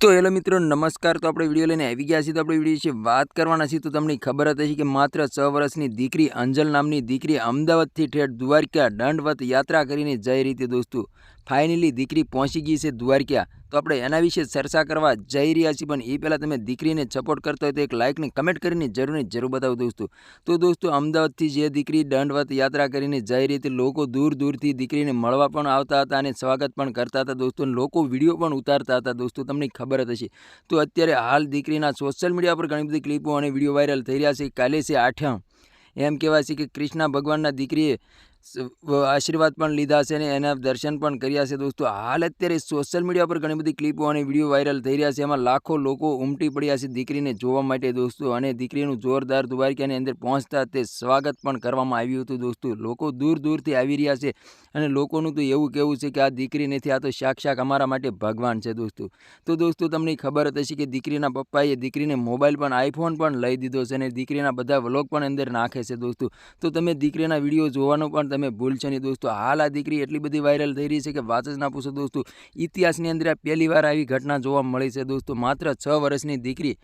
તો હેલો મિત્રો, નમસ્કાર. તો આપણે વીડિયો લઈને આવી ગયા છીએ. તો આપણે વીડિયો વિશે વાત કરવાના છીએ. તો તમને ખબર હતી કે માત્ર છ વર્ષની દીકરી અંજલ નામની દીકરી અમદાવાદથી ઠેઠ દ્વારકા દંડવત યાત્રા કરીને જઈ રહી હતી દોસ્તો. ફાઇનલી દીકરી પહોંચી ગઈ છે દ્વારકા. તો આપણે એના વિશે ચર્ચા કરવા જઈ રહ્યા છીએ, પણ એ પહેલાં તમે દીકરીને સપોર્ટ કરતા હોય તો એક લાઇકને કમેન્ટ કરીને જરૂર જરૂર બતાવો દોસ્તો. તો દોસ્તો, અમદાવાદથી જે દીકરી દંડવત યાત્રા કરીને જઈ રહી હતી, લોકો દૂર દૂરથી દીકરીને મળવા પણ આવતા હતા અને સ્વાગત પણ કરતા હતા દોસ્તો લોકો વીડિયો પણ ઉતારતા હતા દોસ્તો, તમને ખબર જ હશે. તો અત્યારે હાલ દીકરીના સોશિયલ મીડિયા પર ઘણી બધી ક્લિપો અને વીડિયો વાયરલ થઈ રહ્યા છે. કાલે છે આઠમ. એમ કહેવાય છે કે કૃષ્ણ ભગવાનના દીકરીએ આશીર્વાદ પણ લીધા છે અને એના દર્શન પણ કર્યા છે દોસ્તો. હાલ અત્યારે સોશિયલ મીડિયા પર ઘણી બધી ક્લિપો અને વીડિયો વાયરલ થઈ રહ્યા છે. એમાં લાખો લોકો ઉમટી પડ્યા છે દીકરીને જોવા માટે દોસ્તો. અને દીકરીનું જોરદાર દ્વારકાની અંદર પહોંચતા તે સ્વાગત પણ કરવામાં આવ્યું હતું દોસ્તો. લોકો દૂર દૂરથી આવી રહ્યા છે અને લોકોનું તો એવું કહેવું છે કે આ દીકરી નથી, આ તો સાક્ષાત અમારા માટે ભગવાન છે દોસ્તો. તો દોસ્તો, તમને ખબર હશે કે દીકરીના પપ્પાએ દીકરીને મોબાઈલ પણ આઈફોન પણ લઈ દીધો છે અને દીકરીના બધા વ્લોગ પણ અંદર નાખે છે દોસ્તો. તો તમે દીકરીના વીડિયો જોવાનો પણ તમે ભૂલશો નહીં દોસ્તો, હાલ આ દીકરી એટલી બધી વાયરલ થઈ રહી છે કે વાત જ ના પૂછો દોસ્તો. ઇતિહાસની અંદર પહેલી વાર આવી ઘટના જોવા મળી છે દોસ્તો. માત્ર છ વર્ષની દીકરી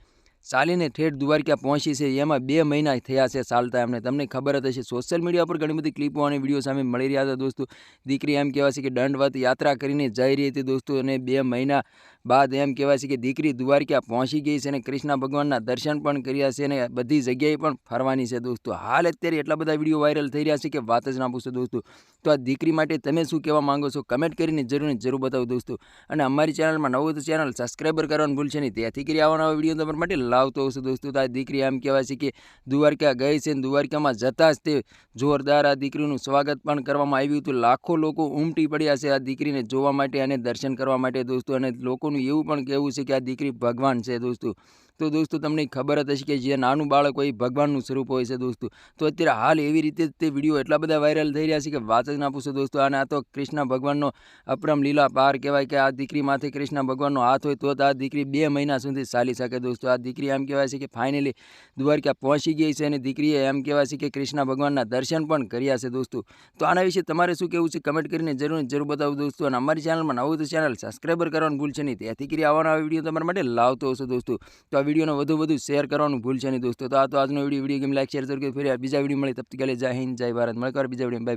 ચાલીને ઠેઠ દ્વારકા પહોંચી છે. એમાં બે મહિના થયા છે ચાલતા એમને. તમને ખબર જ હશે સોશિયલ મીડિયા પર ઘણી બધી ક્લિપો અને વીડિયો સામે મળી રહ્યા હતા દોસ્તો. દીકરી એમ કહેવાય છે કે દંડવત યાત્રા કરીને જઈ રહી હતી દોસ્તો અને બે મહિના બાદ એમ કહેવાય છે કે દીકરી દ્વારકા પહોંચી ગઈ છે અને કૃષ્ણ ભગવાનના દર્શન પણ કર્યા છે અને બધી જગ્યાએ પણ ફરવાની છે દોસ્તો. હાલ અત્યારે એટલા બધા વીડિયો વાયરલ થઈ રહ્યા છે કે વાત જ ના પૂછો દોસ્તો. તો આ દીકરી માટે તમે શું કહેવા માંગો છો? કમેન્ટ કરીને જરૂર જરૂર બતાવો દોસ્તો. અને અમારી ચેનલમાં નવું તો ચેનલ સબસ્ક્રાઈબર કરવાનું ભૂલશે નહીં. ત્યાંથી કરી આવવાના વીડિયો તમારા માટે લાવતો હશે દોસ્તો. તો આ દીકરી એમ કહેવાય છે કે દ્વારકા ગઈ છે અને દ્વારકામાં જતાં જ તે જોરદાર આ દીકરીનું સ્વાગત પણ કરવામાં આવ્યું હતું. લાખો લોકો ઉમટી પડ્યા છે આ દીકરીને જોવા માટે અને દર્શન કરવા માટે દોસ્તો. અને લોકોનું એવું પણ કહેવું છે કે આ દીકરી ભગવાન છે દોસ્તો. તો દોસ્તો તમને ખબર જ હશે કે જે નાનું બાળક હોય ભગવાનનું સ્વરૂપ હોય છે દોસ્તો. તો અત્યારે હાલ એવી રીતે તે વીડિયો એટલા બધા વાયરલ થઈ રહ્યા છે કે વાત જ ના પૂછો દોસ્તો. અને આ તો કૃષ્ણ ભગવાનનો અપરમ લીલા પાર કહેવાય કે આ દીકરી માથે કૃષ્ણ ભગવાનનો હાથ હોય તો આ દીકરી બે મહિના સુધી ચાલી શકે દોસ્તો. આ દીકરી એમ કહેવાય છે કે ફાઇનલી દ્વારકા પહોંચી ગઈ છે અને દીકરીએ એમ કહેવાય છે કે કૃષ્ણ ભગવાનના દર્શન પણ કર્યા છે દોસ્તો. તો આના વિશે તમારે શું કહેવું છે? કમેન્ટ કરીને જરૂર જરૂર બતાવો દોસ્તો. અને અમારી ચેનલમાં નવું તો ચેનલ સબસ્ક્રાઈબર કરવાનું ભૂલશે નહીં. ત્યાંથી કરી આ વીડિયો તમારા માટે લાવતો હશે દોસ્તો. તો આ વિડીયોને વધુ વધુ શેર કરવાનું ભૂલશે નહીં દોસ્તો. તો આ તો આજનો video video game like, share કરજો ફરી બીજા વીડિયો મળે તબ તક જય હિન્દ, જય ભારત. મળે બીજા વીડિયો બાય